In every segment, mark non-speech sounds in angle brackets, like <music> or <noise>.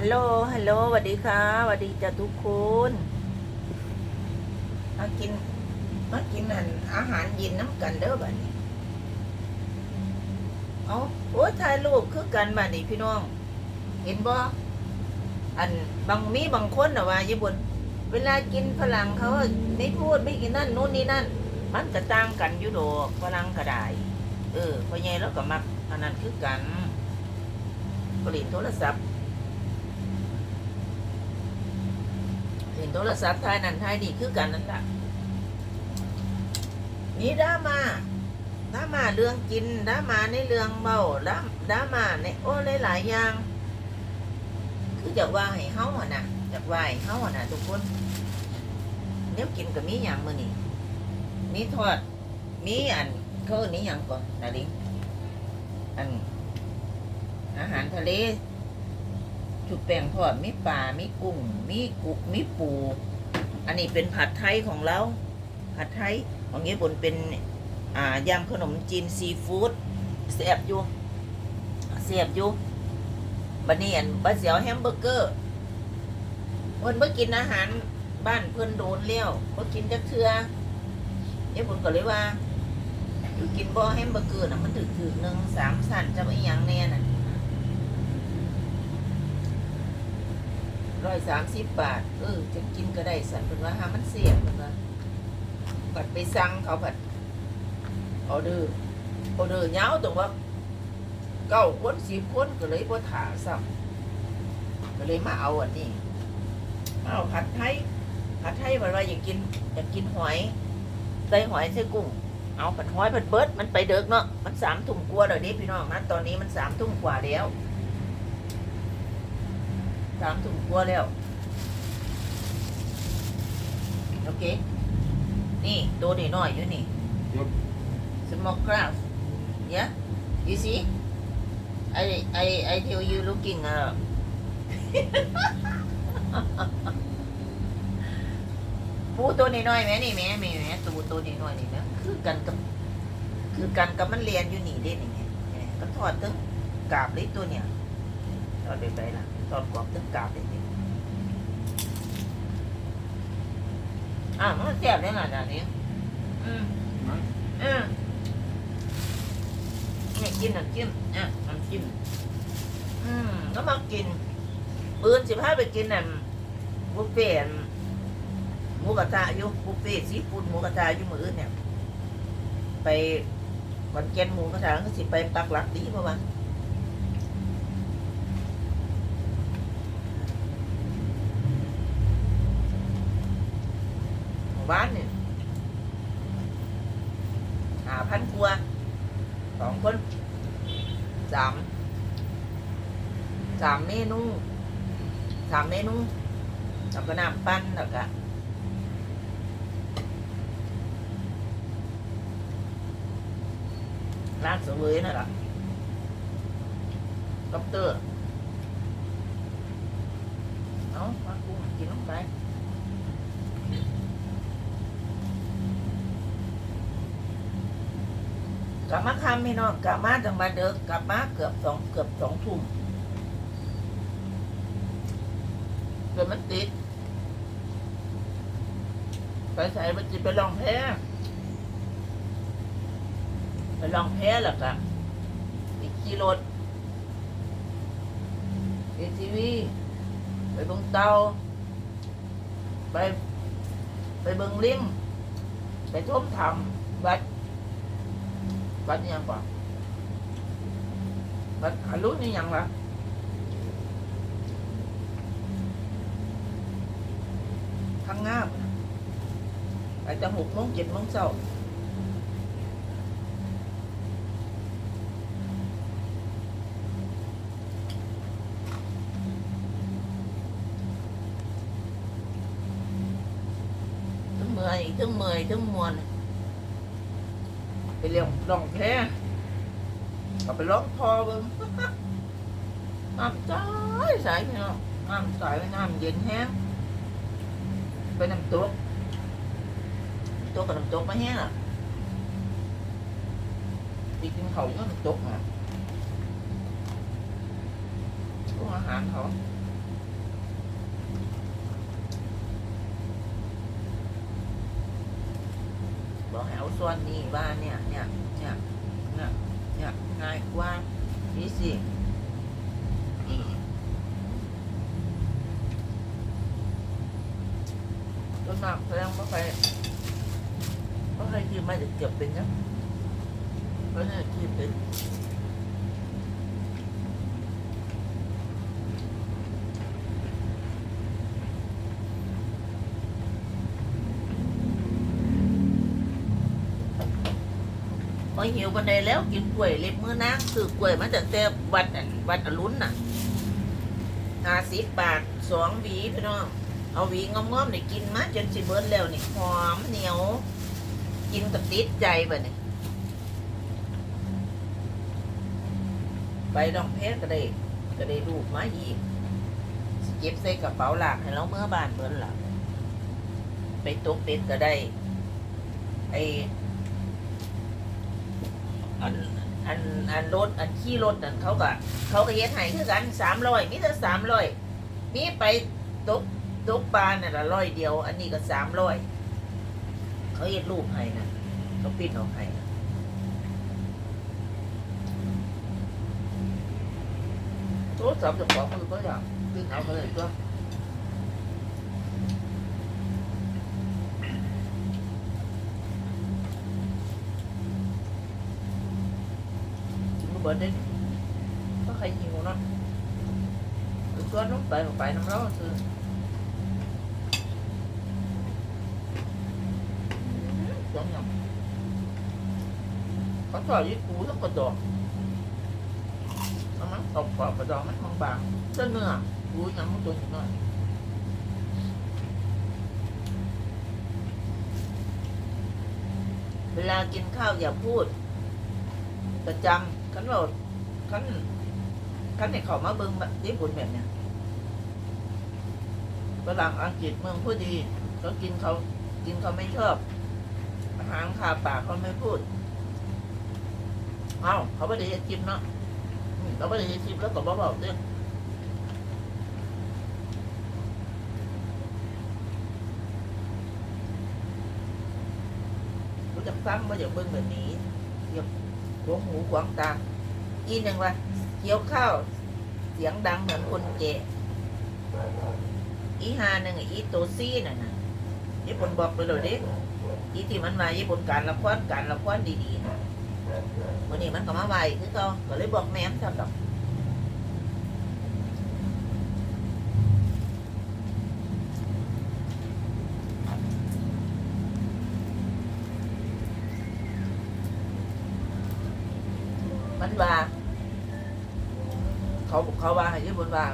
ฮัลโหล ฮัลโหลสวัสดีค่ะสวัสดีจ้ะทุกคนมากินมากินอันอาหารเย็นน้ำกันเด้อบัดนี้ เอาโอ้ยถ่ายรูปคือกันบัดนี้พี่น้อง เห็นบ่อันบางมีบางคนน่ะว่าญี่ปุ่นเวลากินฝรั่งเขาไม่พูดไม่กินนั่นนู่นนี่นั่น มันก็ต่างกันอยู่ดอกฝรั่งก็ได้เออพอใหญ่แล้วก็มักอันนั้นคือกันผลิตโทรศัพท์เห็น โทรศัพท์ทายนั่นทายนี่คือกันนั่นแหละนี่ดรามาดรามาเรื่องกินดรามาในเรื่องเบาดราดรามาในโอ้หลายๆอย่าง คือจะว่าให้เฮาอะนะจะว่าให้เฮาอะนะทุกคนเนี้ยกินกับมีอย่างมือนี้มีทอดมีอันเขาเนนี้อย่างก่อนนะลิงอันอาหารทะเล ชุบแป้งทอดมีปลามีกุ้งมีกุกมีปู อันนี้เป็นผัดไทยของเรา ผัดไทยของญี่ปุ่นเป็นอ่ายำขนมจีนซีฟู้ดเสียบอยู่เสียบอยู่บันนี้อันบะเสียวแฮมเบอร์เกอร์เพิ่นเมื่อกินอาหารบ้านเพิ่นโดนเลี้ยวเพิ่กินจักเทือญี่ปุ่นก็เลยว่าอยู่กินบ่แฮมเบอร์เกอร์น่ะมันถึกถึกหนึ่งสามสั่นจะไม่ยังแน่น่ะ ร้อยสามสิบบาท เออจะกินก็ได้สันเป็นว่าหามันเสียเพิ่นว่าบัดไปสั่งเขาผัดออเดอร์ออเดอร์ยาวตรงว่าเก้าคนสิบคนก็เลยบ่ถาซ้ำก็เลยมาเอาอันนี้มาเอาผัดไทยผัดไทยมันว่าอยากกินอยากกินหอยใส่หอยใส่กุ้งเอาผัดหอยผัดเบิร์ดมันไปเด็กเนาะมันสามทุ่มกว่าแล้วนี้พี่น้องนะตอนนี้มันสามทุ่มกว่าแล้ว สามทุ่มกว่าแล้ว โอเค นี่ตัวนี้น้อยอยู่นี่ Yep. small crab yeah you see I I I tell you looking uh ปูตัวนี้น้อยๆแม่นี่แม่แม่แม่ตัวตัวนี้น้อยนี่นะคือกันกับคือกันกั บมันเรียนอยู่นี่เด้นี่แม่แม่ก็ทอดตึ้งกาบเลยตัวเนี่ยทอดไปไปละทอดกรอบตึ้งกาบเลยนี่อะมันแซ่บได้ขนาดนี้อืม Right. อะนี่กินน้ำจิ้มอะน้ำจิ้มอืมก็มากิน ปืนสิพาไปกินน่ะบุฟเฟ่ต์หมูกระทะอยู่บุฟเฟ่ต์ซีฟู้ดหมูกระทะอยู่มืออื่นเนี่ย ไปวันเกนหมูกระทะก็สิไปปักหลักดีเพราะว่า บ้านเนี่ยหาพันกว่าสองคนสามสามเมนูสามเมนูแล้วก็น้ำปั้นแล้วก็ร้านเสวยนั่นแหละด็อกเตอร์เอามากุ้งกินลงไป กลับมาคำพี่น้องกลับมาจังมาเด็กกลับมาเกือบสองเกือบสองทุ่มเกิดมันติดไปใส่มันจะไปลองแพ้ไปลองแพ้แล้วก็อีกขี่รถเอทีวีไปเบิงเตาไป ไปเบิงลิงไปทบทำวัดบัดยังกว่าบัด ขารุนี่ยังละข้างงามน่ะไปจะหกโไปเรียงลองแพ้ก็ไปร้องพอเบิ่งน้ำใสใสพี่น้องน้ำใสน้ำเย็นแห้งไปน้ำตกตัวกับน้ำตกมาแห้งอะไปกินเขาวก็น้ำตกอะพวกอาหารเขา บอกให้เอาส่วนนี้ว่าเนี่ยเนี่ยเนี่ยเนี่ยเนี่ยง่ายกว่านี่สิอืมต้นมากแสดงว่าไปว่าใครที่มาจะเก็บเป็นนะเพราะเนี่ยที่เป็น พอหิวกันไดแล้วกินกล้วยเล็บมือนางซื้อกล้วยมาจากแต่วัดอันวัดอรุณน่ะห้าสิบบาทสองหวีพี่น้องเอาหวีงอมๆนี่กินมาจนสิเบิดแล้วนี่หอมเหนียว กินกับติดใจแบ่เนี่ยไปดองเพชรก็ได้ก็ได้รูปมาอีกเก็บใส่กระเป๋าหลักให้เราเมื่อบานเบิดล่ะไปตกเป็ดก็ได้ไอ อันอันอันรถอันขี่รถนั่นเขาก็เขาก็เฮ็ดให้คือกันสามร้อยมีแต่สามร้อยมีไปตกตกปลาเนี่ยละร้อยเดียว อันนี้ก็สามร้อยเขาเฮ็ดรูปให้นะเขาปิดออกให้นะโทรศัพท์จะของมือก็อยากขึ้นเอาไปเลยก็นก็เบิดได้ก็ใครหิวเนาะหรือน้องไปก็ไปน้ำร้อนซื้อสองย่างเขาต่อยี่ปูแล้วก็ดอกเอามันตกกรอบกระดองมันบางๆเส้นเนื้อปูยังมันตัวนิดหน่อยเวลากินข้าวอย่าพูดประจำ ขันเราขันขันในเขามาเบิ้งแบบญี่ปุ่นแบบเนี้ยฝรั่งอังกฤษเมืองพูดดีเขากินเขากินเขาไม่ชอบ อาหารคาปากเขาไม่พูด เอาเขาไม่ได้เฮ็ดคลิปเนาะเขาไม่ได้เฮ็ดคลิปแล้วก็บอกบอกเรื่องรู้จักซ้ำว่าอย่าเบิ้งแบบนี้อย่า ขวงหูหวงตาอีหนึ่งว่าเกี่ยวข้าวเสียงดังเหมือนคนแก่อีหาหนึ่งอะอีโตซี่น่ะนะญี่ปุ่นบอกไปเลยเด็กอีที่มันมาญี่ปุ่นการละครการละครดีๆนะวันนี้มันก็มาไหวคือเขาก็เลยบอกแม่มทำดอกมันว่า เขาเขาว่าให้ญี่ปุ่นว่า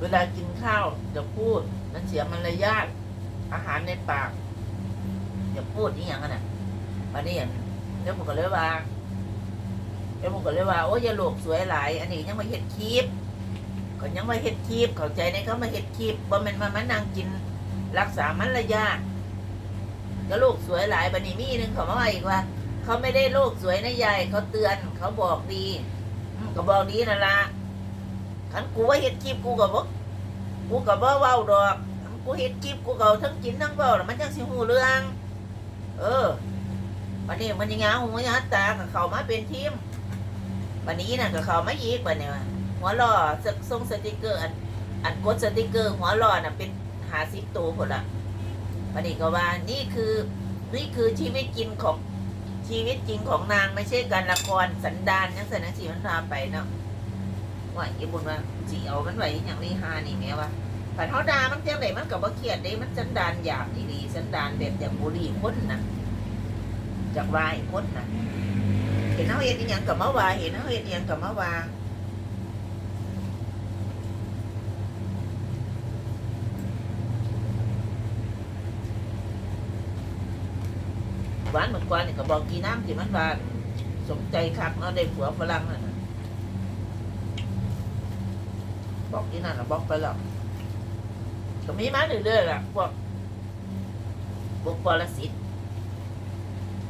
เวลากินข้าวจะพูด มันเสียมารยาทอาหารในปากอย่าพูดนี่อย่างนั้นน่ะวันนี้อย่างเดี๋ยวผมก็เลยว่าเดี๋ยวผมก็เลยว่าโอ้ยอย่าโลกสวยหลายอันนี้ยังมาเฮ็ดคลิปก็ยังมาเฮ็ดคลิปเข้าใจในเขามาเฮ็ดคลิปบ่แม่นมามานั่งกิน รักษามารยาทก็โลกสวยหลายบัดนี้มีหนึ่งเขามาว่าอีกว่าเขาไม่ได้โลกสวยนะยายเขาเตือนเขาบอกดีก็บอกดีนั่นละ ขันกูว่าเฮ็ดคลิปกูก็บกกูก็บ่เว้าดอกกูเฮ็ดคลิปกูก็เอาทั้งกินทั้งเว้าแล้วมันจังสิฮู้เรื่อง เออวันนี้มันยังงาหูยาตากับเขามาเป็นทีมวันนี้น่ะกับเขามาอีกวันนี้หัวหล่อสส่งสติกเกอร์อันอันกดสติกเกอร์ หัวหล่อน่ะเป็นหาสิบตัวคนละวันนี้ก็ว่านี่คือนี่คือชีวิตจริงของชีวิตจริงของนางไม่ใช่การละครสันดานยังแสดงสีมันพาไปเนาะ ว่าญี่ปุ่นว่าจีเอามันไหวอย่างนี้ฮานี่แม่ว่าผันเขาดามันจังไดมันกับว่าเครียดเด้มันสันดานหยาบดีๆสันดานแบบอย่างบุรีคนนะจากวายคนนะเห็นเขาเห็นอหยังกับมาวาเห็นเขาเห็นอหยังกับมาวาหวานเหมือนกวานนี่ก็บอกกีน้ำที่มันว่าสมใจคักเนาะได้ผัวฝรั่งนั่นน่ะ บอกที่นั่นนะบอกไปหรอวก็มีมาเรื่อยๆและพวกพวกปรสิต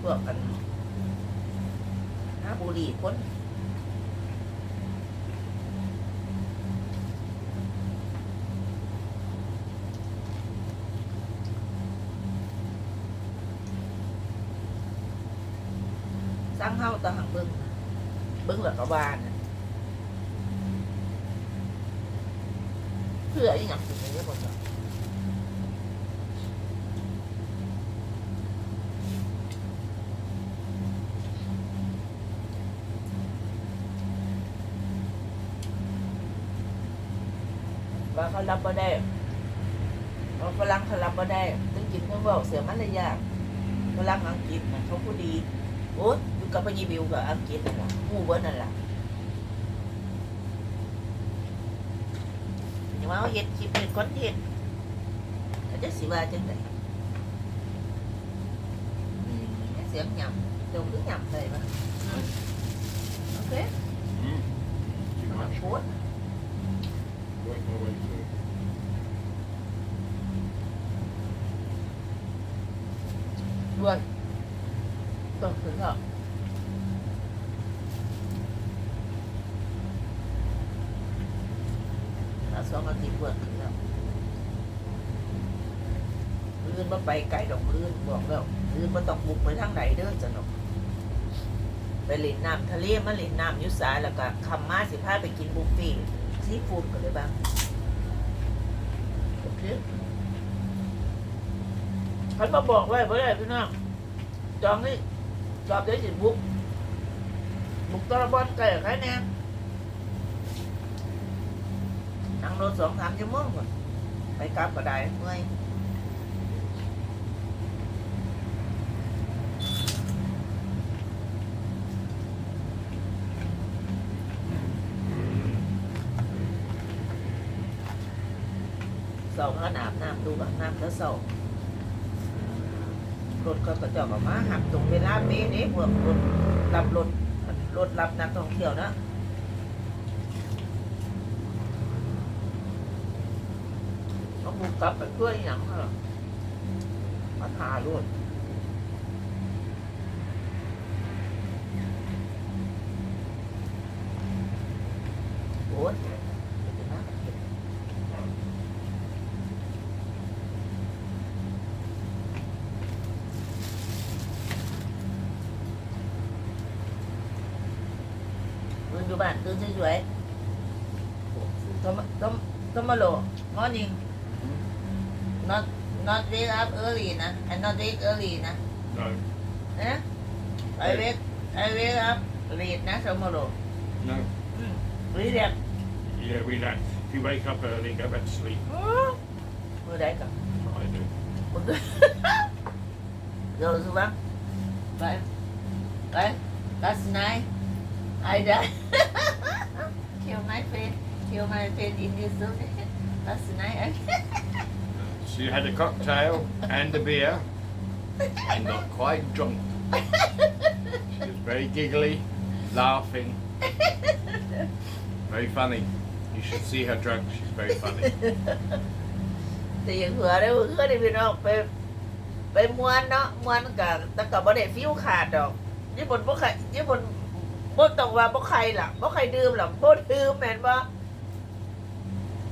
พวกกันนะบุรีคนสร้างเฮาตะหังเบิ้งเบิ้งหลักกบาลนะืออีหยังสิได้บ่จ้ะว่าเขารับบ่ได้เอาฝรั่งเขารับบ่ได้ต้องกินเพิ่งบอกเสียมันเลยยากฝรั่งอังกฤษนะเขาผู้ดี โอ้ยอยู่กับพญีบิวกับอังกฤษนั่นล่ะหมู่เบิดนั่นแหละ อย่ามาเอาเฮ็ดคลิปเฮ็ดคอนเทนต์เขาจะสิว่าจังไดอืมเสียงหยำเดี๋ยวคือหยำได้ปะอืมโอเค Mm. Too มา much. โพ สองถึงแล้วถ้าสอาทิตย์เวิร์ดถึงแล้วมือนมาไปไกลดอกมือนบอกแล้วมือนมาต้องบุกไปทางไหนเด้อจะนกไปเล่นน้ำทะเลมาเล่นน้ำยุสาแล้วก็คำมาสิพาไปกินบุฟเฟ่ซีฟู้ดกันเลยบ้างโอเคเขามาบอกไว้เพื่อพี่น้องจองนี่จอบได้สิบุกบุกตะบอนไก่ใครแน่ นั่งรถสองสามชั่วโมงก่อนไปกลับก็ได้เมื่อยเสาก็อาบน้ำดูแบบน้ำแล้วเสารถก็กระจอกออกมาหักตรงเวลาเป๊ะนี่พวกรถรับรถรถรับนักท่องเที่ยวนะ ต้องบุกกลับไปเพื่ออย่างเหรอมาถ่ายรถโอ้ยดูบ้านตื่นสวยๆต้มต้มต้มมาโล morning not not wake up early นะ and not wake early นะ No, นะ I wake I wake up late นะ tomorrow no. อืม relax Yeah, relax. If you wake up early, go back to sleep. มือใดกับ I do. <laughs> มือเดี๋ยวสิวะไปไป last night I die <laughs> kill my friend kill my friend in this room last night I So you had a cocktail and a beer and got quite drunk. She was very giggly, laughing. Very funny. You should see her drunk. She's very funny. แต่ยังเหือได้เหือได้พี่น้องไปไปมวนเนาะมวนกับแต่กับบ่ไ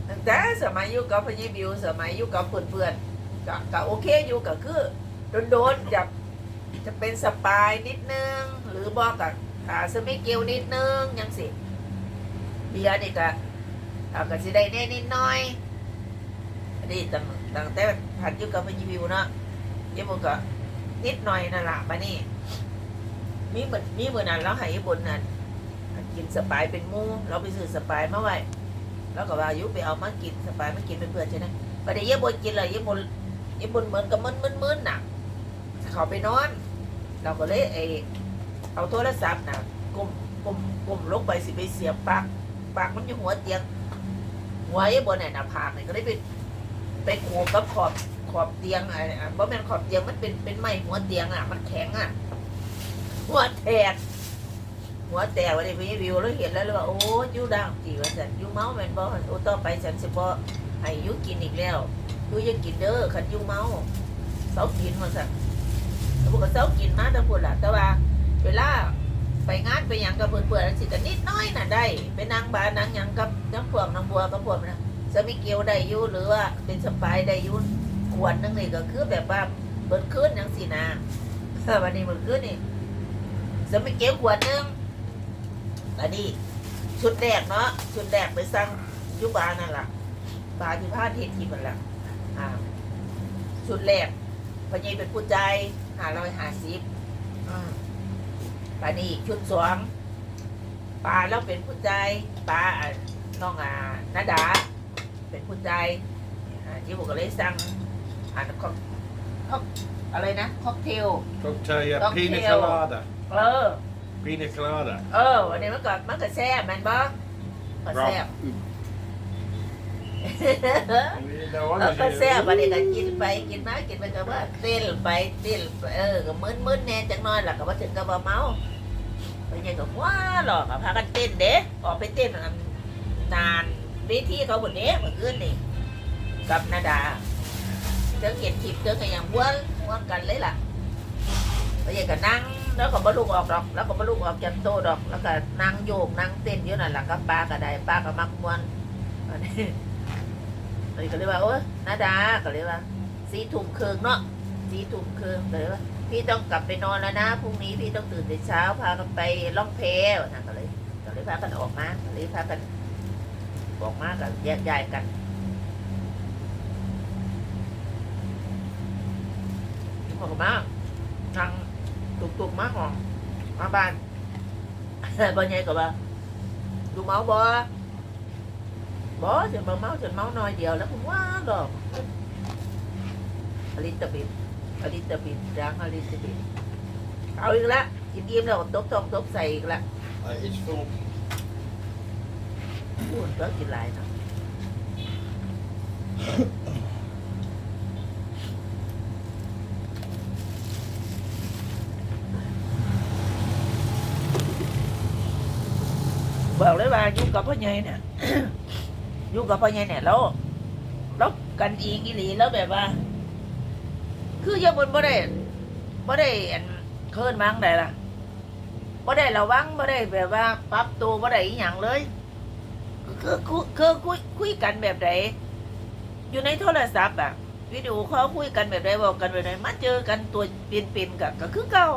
ตั้งแต่สมัยอยู่กับพญิบิวสมัยอยู่กับเพื่อนๆก็ก็โอเคอยู่ก็คือโดนๆจะจะเป็นสปายนิดนึง หรือบอกกับอ่าสมิเกลนิดนึงยังสิเบียร์นี่ก็อ่าก็สิได้แน่นิดหน่อยนนี้ตั้งตั้งแต่ผัดอยู่กับพญิบิวเนาะญี่ปุ่นก็นิดหน่อยนั่นล่ะมานี่มีเหมือนมีเหมือนนั้นเราให้ญี่ปุ่นนั่นกินสปายเป็นมูเราไปซื้อสปายมาไว้ แล้วก็ว่ายุไปเอามากินสปายมากินเป็นเพื่อนใช่ไหมประเดี๋ยวญี่ปุ่นกินเลยญี่ปุ่นญี่ปุ่นเหมือนกับมึนมึนมึนน่ะเขาไปนอน เราก็เลยไอเอาโทรศัพท์น่ะกลมกลมกลมลงไปสิไปเสียบปากปากมันอยู่หัวเตียงหัวญี่ปุ่นเนี่ยหน้าผากเนี่ยก็เลยไปไปโขกกับขอบขอบเตียงอะอะบ่แม่นขอบเตียงมันเป็นเป็นไม้หัวเตียงอะ มันแข็งอะหัวแตก หัวแตกวันนี้พี่วิวแล้วเห็นแล้วเลยว่าโอ้ยูดังจีว่าสันยูเมาแมนบ่โอ้ต่อไปฉันสิบ่ให้ยูกินอีกแล้วยูยังกินเด้อคันยูเมาเสากินว่าสันแล้วพวกเสากินมาแต่พูดล่ะแต่ว่า เวลาไปงานไปยังกับเพื่อนๆสิกันนิดน้อยน่ะได้ไปนั่งบาร์นั่งยังกับน้ำพวกน้ำบัวกับพวกนะสมิเกียวได้ยู่หรือว่าเป็นสปายได้ยู่ขวดนึงนี่ก็คือแบบว่าเบิดขึ้นยังสินะวันนี้เบิดขึ้นนี่จะม่เกียวขวดหนึง อันนี้ชุดแรกเนาะชุดแรกไปสั่งอยุบานนั่นแหละบาร์ที่พาดเทศที่มันละอ่าชุดแรกพอใหญเป็นผู้ใจหาร้อยหาสิบปานี่ชุดสองปลาแล้วเป็นผู้ใจปลาอะน้องอ่านาดา เป็นผู้ใจอ่าที่ผมก็เลยสั่งอ่านค็อกค็อกอะไรนะค็อกเทล Cocktail, yeah. Cocktail. Pina colada. เออ Pina colada. เออวันนี้มันก็มันก็แซ่บแมันบ่ก็แซ่บ No เออ wonder ก็ you- แซ่บวันนี้ก็กินไปกินมากินไปก็ว่าเต้นไปเต้นไปเออก็มึนมึนๆแน่จังน้อยล่ะก็ว่าถึงกับว่าเมาไปยังก็ว้าหรอกก็พากันเต้นเด้ออกไปเต้นอันนานเวทีเขาบนนี้เมื่อคืนนี่กับนาดาเจอเห็นคลิปเจอกันอย่างว้วนว้วนกันเลยล่ะไปยังก็นั่ง แล้วก็บรรลุออกดอก แล้วก็บรรลุออกจากโตดอก แล้วก็นั่งโยกนั่งเต้นอยู่นั่นแหละกับป้าก็ได้ป้าก็มักมวนอันนี้เลยก็เลยว่าโอ้ยนาดาก็เลยกว่า สีทุ่มครึ่งเนาะสีทุ่มครึ่งก็เลยว่า พี่ต้องกลับไปนอนแล้วนะพรุ่งนี้พี่ต้องตื่นแต่เช้าพากันไปล่องเพลนะก็เลยก็เลยพากันออกมาก็เลยพากันออกมากันแยกย้ายกันบอกมานั่ง ตุกๆมาหองมาบ้านบ่ใหญ่ก็ว่าดูเมาบ่บ่จะมาเมาจะเมาน้อยเดียวแล้วผมว่าดอกอลิตาบิดอลิตาบิดร้างอลิตาบิดเอาอีกละกินอิ่มแล้วก็ตบทองตบใส่อีกละ Uh, it's full. พูดก็กินหลายเนาะ บอกเลยว่าอยู่กับพ่อใหญ่เนี่ยอยู่กับพ่อใหญ่เนี่ยแล้วแล้วกันอีกอีหลีแล้วแบบว่า คือยังบนบ่ได้บ่ได้อันเคินวางได้ล่ะบ่ได้ระวังบ่ได้แบบว่าปรับตัวบ่ได้อีหยังเลยคือคือคุยคุยกันแบบไหนอยู่ในโทรศัพท์อะวิดีโอเขาคุยกันแบบไหนบอกกันแบบไหนมาเจอกันตัวเปลี่ยนๆกับก็คือเก่า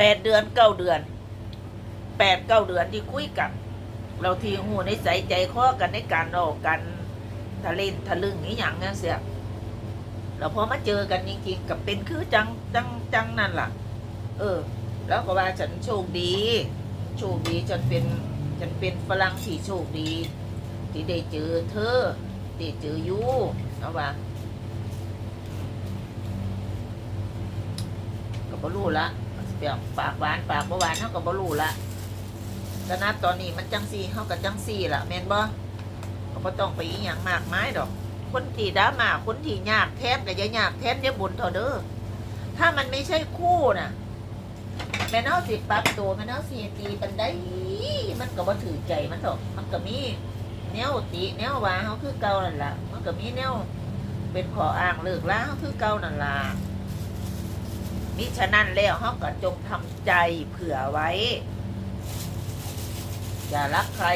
แปดเดือนเก้าเดือนแปดเก้าเดือนที่คุยกัน เราทีหูในใสใจข้อกันในการออกกันทะเลนทะลึ่งนี้อย่างเงี้ยเสียแล้วพอมาเจอกันจริงๆกับเป็นคือจังจังจังนั่นล่ะ เออ แล้วก็ว่าฉันโชคดีโชคดีฉันเป็นฉันเป็นฝรั่งที่โชคดี ที่ได้เจอเธอได้เจอยูเอาว่าก็บ่รู้ละ เปรียบปากหวานปากบ่หวานเท่ากับบ่รู้ละแต่นับตอนนี้มันจังซี่เท่ากับจังซี่ละแม่นบ่ก็บ่ต้องไปอีหยังมากมายดอก คนที่ดราม่าคนที่ยากแทนก็อย่ายากแทนอย่าบ่นเถอะเด้อถ้ามันไม่ใช่คู่น่ะแม่นเอาสิปรับตัวแม่นเอาสิตีปันได้มันก็บ่ถือใจมันเถอะมันก็มีแนวติแนวว่าเฮาคือเก่านั่นล่ะมันก็มีแนวเป็นขออ้างเลิกแล้วเฮาคือเก่านั่นล่ะ มิฉะนั้นแล้วเฮาก็จงทำใจเผื่อไว้ อย่ารักใคร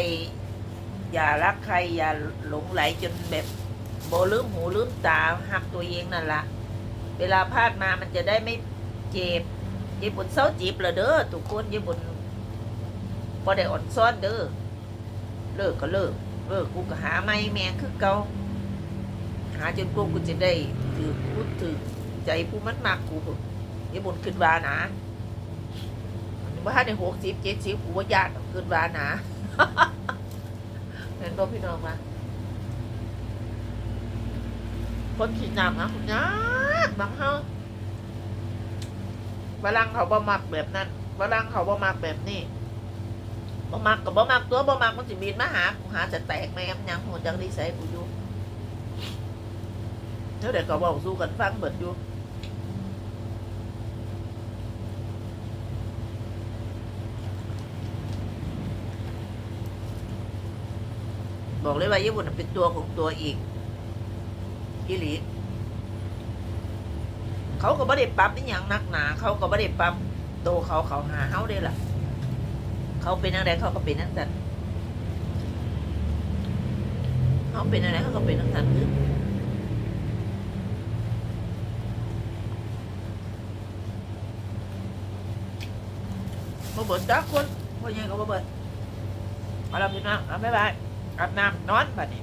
อย่ารักใคร อย่าหลงไหลจนแบบโบลืมหูลืมตาหักตัวเองนั่นละเวลาพลาดมามันจะได้ไม่เจ็บเจ็บบุญเศร้าจีบละเด้อทุกคนเจ็บบุญพอได้อ่อนซ้อนเด้อเลิกก็เลิกเลิกกูก็หาไม่แม่คือเก่าหาจนกูกูจะได้ถือพูดถือใจผู้มันมากกู พุ่บุญขึ้นวานะว่าในหกสิบเจ็ดสิบกูว่าญาติขึ้นวานะเห็นบ่พี่น้องมาคนขีดน้ำนะคุณยากบางเฮาฝรั่งเขาบ่มักแบบนั้นฝรั่งเขาบ่มักแบบนี้บ่มักกับบ่มักตัวบ่มักมันสิบินมาหากูหาจะแตกแม่มยังหัวจังดีใส่กูอยู่เดี๋ยวเดี๋ยวก็บอกสู้กันฟังเบิดอยู่ บอกเลยว่าญี่ปุ่นเป็นตัวของตัวอีกอิลีเขาก็ไม่ได้ปั๊บนี่อย่างนักหนา เขาก็ไม่ได้ปั๊บโตเขาเขาหาเฮาได้ล่ะ เขาเป็นอะไรเขาก็เป็นนั่นสันเขาเป็นอะไรเขาก็เป็นนั่นสันคือบ่เบิดจักคนพ่อใหญ่ก็บ่เบิดเอาละพี่น้องเอาบ๊ายบาย รับน้ำนอนบัดนี้